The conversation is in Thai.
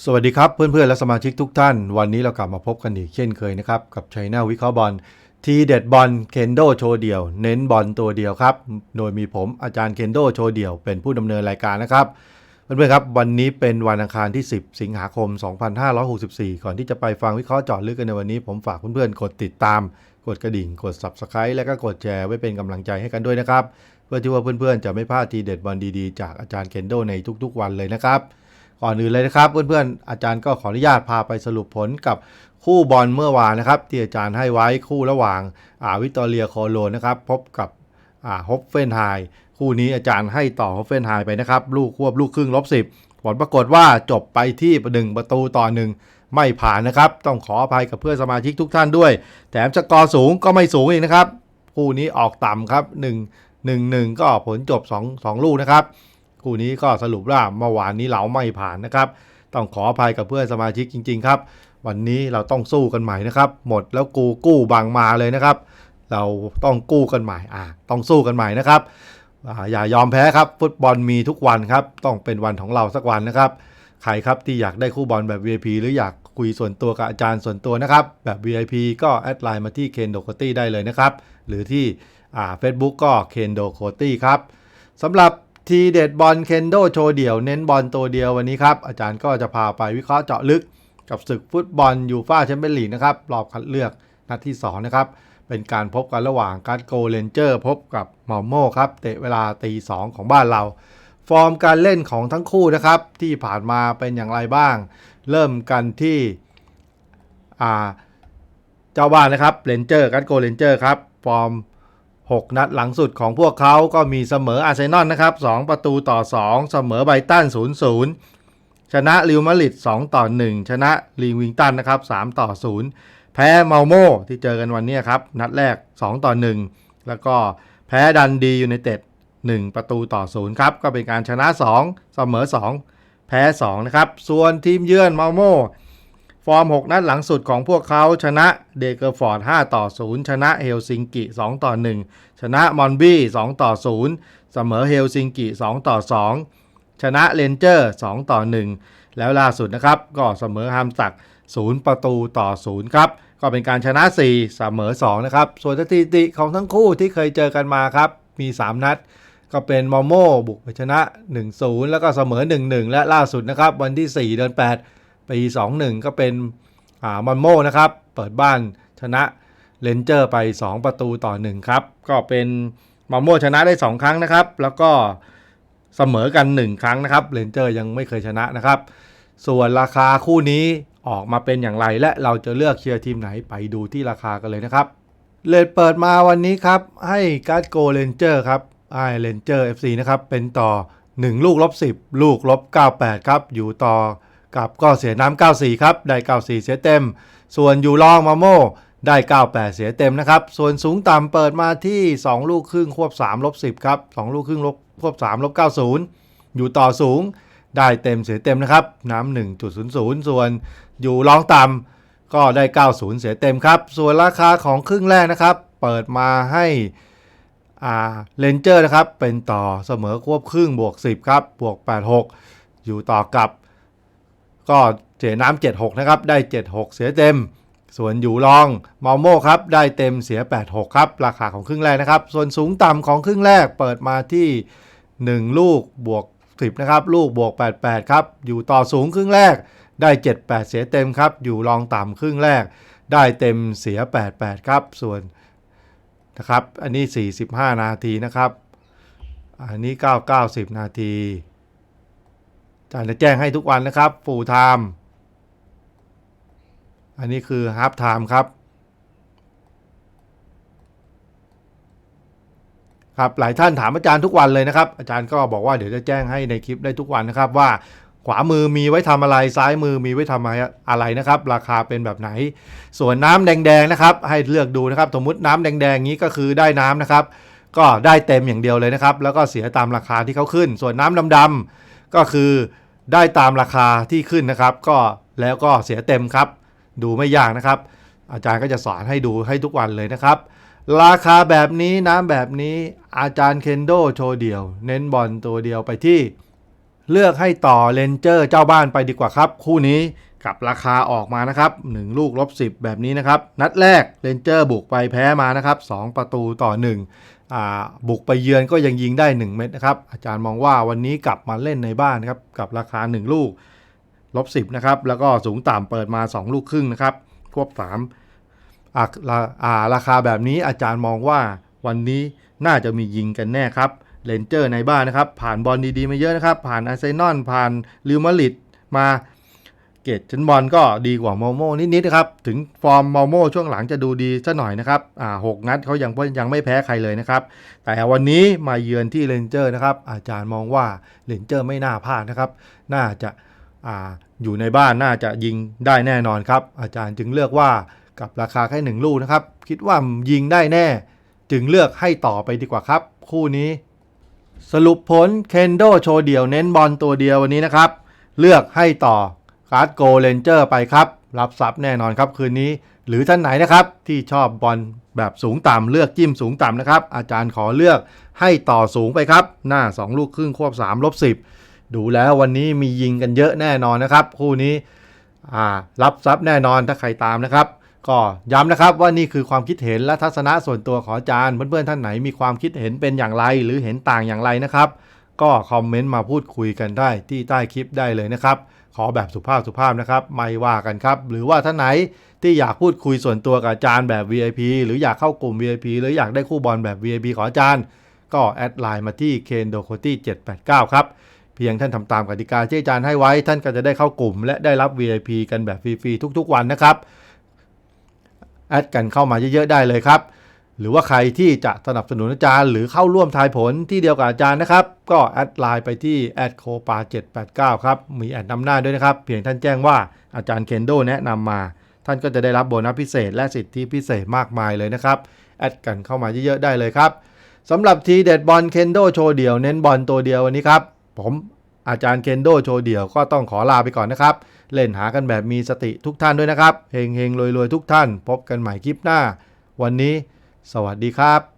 สวัสดีครับเพื่อนๆ และสมาชิกทุกท่าน วันนี้เรากลับมาพบกันอีกเช่นเคยนะครับ กับชัยนาวิเคราะห์บอลทีเด็ดบอลเคนโดโชว์เดี่ยว เน้นบอลตัวเดียวครับ โดยมีผมอาจารย์เคนโดโชว์เดี่ยวเป็นผู้ดำเนินรายการนะครับ เพื่อนๆครับ วันนี้เป็นวันอังคารที่ 10 สิงหาคม 2564 ก่อนที่จะไปฟังวิเคราะห์เจาะลึกกันในวันนี้ ผมฝากเพื่อนๆกดติดตาม กดกระดิ่ง กด subscribe และก็กดแชร์ไว้เป็นกำลังใจให้กันด้วยนะครับเพื่อที่ว่าเพื่อนๆจะไม่พลาดทีเด็ดบอลดีๆจากอาจารย์เคนโดในทุก ๆ วันเลยนะครับ ก่อนอื่นเลยนะครับ เพื่อนๆ อาจารย์ก็ขออนุญาตพาไปสรุปผลกับคู่บอลเมื่อวานนะครับ ที่อาจารย์ให้ไว้คู่ระหว่างอาวิตอเรียโคโลนะครับ พบกับอาฮอฟเฟนไฮคู่นี้อาจารย์ให้ต่อฮอฟเฟนไฮไปนะครับ ลูกควบลูกครึ่งลบสิบผลปรากฏว่าจบไปที่หนึ่งประตูต่อหนึ่งไม่ผ่านนะครับ ต้องขออภัยกับเพื่อนสมาชิกทุกท่านด้วย แถมสกอร์สูงก็ไม่สูงอีกนะครับ คู่นี้ออกต่ำครับ 1 1 1 ก็ผลจบ 2 2 ลูกนะครับ คู่นี้ก็สรุปว่าเมื่อวานนี้เราไม่ผ่านนะครับ ต้องขออภัยกับเพื่อนสมาชิกจริง ๆ ครับ วันนี้เราต้องสู้กันใหม่นะครับ หมดแล้วกูกู้บางมาเลยนะครับ เราต้องกู้กันใหม่อ่าต้องสู้กันใหม่นะครับอย่ายอมแพ้ครับ ฟุตบอลมีทุกวันครับ ต้องเป็นวันของเราสักวันนะครับ ใครครับที่อยากได้คู่บอลแบบ VIP หรืออยากคุยส่วนตัวกับอาจารย์ส่วนตัวนะครับ แบบ VIP ก็แอดไลน์มาที่เคนโดโคตี้ได้เลยนะครับ หรือที่อ่า Facebook ก็เคนโดโคตี้ครับสำหรับ ทีเด็ดบอลเคนโดโชว์เดี่ยวเน้นบอลตัวเดียววันนี้ครับ อาจารย์ก็จะพาไปวิเคราะห์เจาะลึกกับศึกฟุตบอลยูฟ่าแชมเปี้ยนลีกนะครับรอบคัดเลือกนัดที่ 2 นะครับ เป็นการพบกันระหว่างการโกเลนเจอร์พบกับเมาโมครับ เตะเวลาตีสองของบ้านเรา ฟอร์มการเล่นของทั้งคู่นะครับ ที่ผ่านมาเป็นอย่างไรบ้าง เริ่มกันที่อ่าเจ้าบ้านนะครับเรนเจอร์กันโกเลนเจอร์ครับฟอร์ม 6 นัดหลังสุดของพวกเขาก็มีเสมออาร์เซนอลนะครับ 2 ประตูต่อ 2 เสมอไบตัน 0-0 ชนะริวมาริด2 ต่อ 1 ชนะลีวิงตันนะครับ 3 ต่อ 0 แพ้เมาโมที่เจอกันวันนี้ครับ นัดแรก 2 ต่อ 1 แล้วก็แพ้ดันดียูไนเต็ด1 ประตูต่อ 0 ครับ ก็เป็นการชนะ 2 เสมอ 2 แพ้ 2 นะครับ ส่วนทีมเยือนเมาโม ฟอร์ม 6 นัดหลังสุดของพวกเขาชนะเดเกอร์ฟอร์ด 5 ต่อ 0 ชนะเฮลซิงกิ 2 ต่อ 1 ชนะมอนบี้ 2 ต่อ 0 เสมอเฮลซิงกิ 2 ต่อ 2 ชนะเลนเจอร์ 2 ต่อ 1 แล้วล่าสุดนะครับ ก็เสมอฮัมสัก 0 ประตูต่อ 0 ครับ ก็เป็นการชนะ 4 เสมอ 2 นะครับ ส่วนสถิติของทั้งคู่ที่เคยเจอกันมาครับ มี 3 นัดก็เป็นมอโมบุกไปชนะ 1-0 แล้วก็เสมอ 1-1 และล่าสุดนะครับ วันที่ 4 เดือน 8 ปี 2-1 ก็เป็นอมอนโมนะครับ เปิดบ้านชนะเลนเจอร์ไป 2 ประตูต่อ 1 ครับ ก็เป็นมอนโมชนะได้ 2 ครั้งนะครับ แล้วก็เสมอกัน 1 ครั้งนะครับเลนเจอร์ยังไม่เคยชนะนะครับ ส่วนราคาคู่นี้ออกมาเป็นอย่างไร และเราจะเลือกเชียร์ทีมไหนไปดูที่ราคากันเลยนะครับเลดเปิดมาวันนี้ครับ ให้การ์ดโกเลนเจอร์ครับไอเลนเจอร์ FC นะครับ เป็นต่อ 1 ลูกลบ10 ลูกลบ98 ครับ อยู่ต่อ กับก็เสียน้ำ94 ครับ ได้ 94 เสียเต็ม ส่วนอยู่รองมาโมได้ 98 เสียเต็มนะครับ ส่วนสูงต่ำเปิดมาที่ 2 ลูกครึ่งควบ3ลบ10 ครับ 2 ลูกครึ่งลบควบ3ลบ90 อยู่ต่อสูงได้เต็มเสียเต็มนะครับ น้ำ1.00 ส่วนอยู่รองต่ำก็ได้ 90 เสียเต็มครับ ส่วนราคาของครึ่งแรกนะครับ เปิดมาให้อ่าเลนเจอร์นะครับ เป็นต่อเสมอควบครึ่งบวก 10 ครับ บวก 86 อยู่ต่อกับ ก็เสียน้ำ76นะครับ ได้76เสียเต็ม ส่วนอยู่รองมอลโม่ครับ ได้เต็มเสีย 86 ครับ ราคาของครึ่งแรกนะครับ ส่วนสูงต่ำของครึ่งแรกเปิดมาที่ 1 ลูกบวก 10 นะครับ ลูกบวก 88 ครับ อยู่ต่อสูงครึ่งแรกได้ 78 เสียเต็มครับ อยู่รองต่ำครึ่งแรก ได้เต็มเสีย 88 ครับ ส่วนนะครับ อันนี้ 45 นาทีนะครับ อันนี้ 9 90 นาที จารย์จะแจ้งให้ทุกวันนะครับฟูลไทม์อันนี้คือฮา f ไทม์ครับ ครับหลายท่านถามอาจารย์ทุกวันเลยนะครับ อาจารย์ก็บอกว่าเดี๋ยวจะแจ้งให้ในคลิปได้ทุกวันนะครับว่าขวามือมีไว้ทำอะไรซ้ายมือมีไว้ทำอะไรนะครับ ราคาเป็นแบบไหน ส่วนน้ำแดงๆนะครับ ให้เลือกดูนะครับ สมมติน้ำแดงๆนี้ก็คือได้น้ำนะครับ ก็ได้เต็มอย่างเดียวเลยนะครับ แล้วก็เสียตามราคาที่เขาขึ้น ส่วนน้ำดำๆก็คือ ได้ตามราคาที่ขึ้นนะครับ ก็แล้วก็เสียเต็มครับ ดูไม่ยากนะครับ อาจารย์ก็จะสอนให้ดูให้ทุกวันเลยนะครับ ราคาแบบนี้น้ำแบบนี้อาจารย์เคนโดโชว์เดี่ยว เน้นบอลตัวเดียวไปที่ เลือกให้ต่อเลนเจอร์เจ้าบ้านไปดีกว่าครับ คู่นี้กับราคาออกมานะครับ 1 ลูกลบ10 แบบนี้นะครับ นัดแรกเลนเจอร์บุกไปแพ้มานะครับ 2 ประตูต่อ1อ่า บุกไปเยือนก็ยังยิงได้ 1 เม็ดนะครับ อาจารย์มองว่าวันนี้กลับมาเล่นในบ้านนะครับกับราคา 1 ลูกลบ10นะครับแล้วก็สูงต่ำเปิดมา 2 ลูกครึ่งนะครับควบ3อ่าราราคาแบบนี้อาจารย์มองว่าวันนี้น่าจะมียิงกันแน่ครับเลนเจอร์ในบ้านนะครับ ผ่านบอลดีๆมาเยอะนะครับ ผ่านอาร์เซนอลผ่านลิวมาริดมา เกตชั้นบอลก็ดีกว่าโมโม่นิดๆนะครับ ถึงฟอร์มโมโม่ช่วงหลังจะดูดีซะหน่อยนะครับ อ่าหกนัดเขายังยังไม่แพ้ใครเลยนะครับ แต่วันนี้มาเยือนที่เลนเจอร์นะครับ อาจารย์มองว่าเลนเจอร์ไม่น่าพลาดนะครับ น่าจะอ่าอยู่ในบ้านน่าจะยิงได้แน่นอนครับ อาจารย์จึงเลือกว่ากับราคาแค่หนึ่งลูกนะครับ คิดว่ายิงได้แน่ จึงเลือกให้ต่อไปดีกว่าครับ คู่นี้ สรุปผลเคนโดโชว์เดี่ยวเน้นบอลตัวเดียววันนี้นะครับ เลือกให้ต่อ การ์ดโกเลนเจอร์ไปครับ รับทรัพย์แน่นอนครับคืนนี้ หรือท่านไหนนะครับที่ชอบบอลแบบสูงต่ำเลือกจิ้มสูงต่ำนะครับ อาจารย์ขอเลือกให้ต่อสูงไปครับ หน้า 2 ลูกครึ่งควบ3ลบ10 ดูแล้ววันนี้มียิงกันเยอะแน่นอนนะครับ คู่นี้รับทรัพย์แน่นอนถ้าใครตามนะครับ ก็ย้ำนะครับว่านี่คือความคิดเห็นและทัศนะส่วนตัวของอาจารย์เพื่อนๆท่านไหนมีความคิดเห็นเป็นอย่างไร หรือเห็นต่างอย่างไรนะครับ ก็คอมเมนต์มาพูดคุยกันได้ที่ใต้คลิปได้เลยนะครับ ขอแบบสุภาพสุภาพนะครับ ไม่ว่ากันครับ หรือว่าท่านไหนที่อยากพูดคุยส่วนตัวกับอาจารย์แบบ VIP หรืออยากเข้ากลุ่ม VIP หรืออยากได้คู่บอลแบบ VIP ของอาจารย์ ก็แอดไลน์มาที่ k e n d o k o t y 789 ครับ เพียงท่านทำตามกติกาที่อาจารย์ให้ไว้ ท่านก็จะได้เข้ากลุ่ม และได้รับ VIP กันแบบฟรีๆทุกๆ วันนะครับแอดกันเข้ามาเยอะๆได้เลยครับ หรือว่าใครที่จะสนับสนุนอาจารย์ หรือเข้าร่วมทายผลที่เดียวกับอาจารย์นะครับ ก็แอดไลน์ไปที่แอดโคปา789 ครับ มีแอดนำหน้าด้วยนะครับ เพียงท่านแจ้งว่าอาจารย์เคนโดแนะนำมา ท่านก็จะได้รับโบนัสพิเศษ และสิทธิพิเศษมากมายเลยนะครับ แอดกันเข้ามาเยอะๆได้เลยครับสำหรับทีเด็ดบอลเคนโดโชว์เดี่ยวเน้นบอลตัวเดียววันนี้ครับผมอาจารย์เคนโดโชว์เดี่ยวก็ต้องขอลาไปก่อนนะครับ เล่นหากันแบบมีสติทุกท่านด้วยนะครับเฮงเฮงรวยรวยทุกท่าน พบกันใหม่คลิปหน้า วันนี้ สวัสดีครับ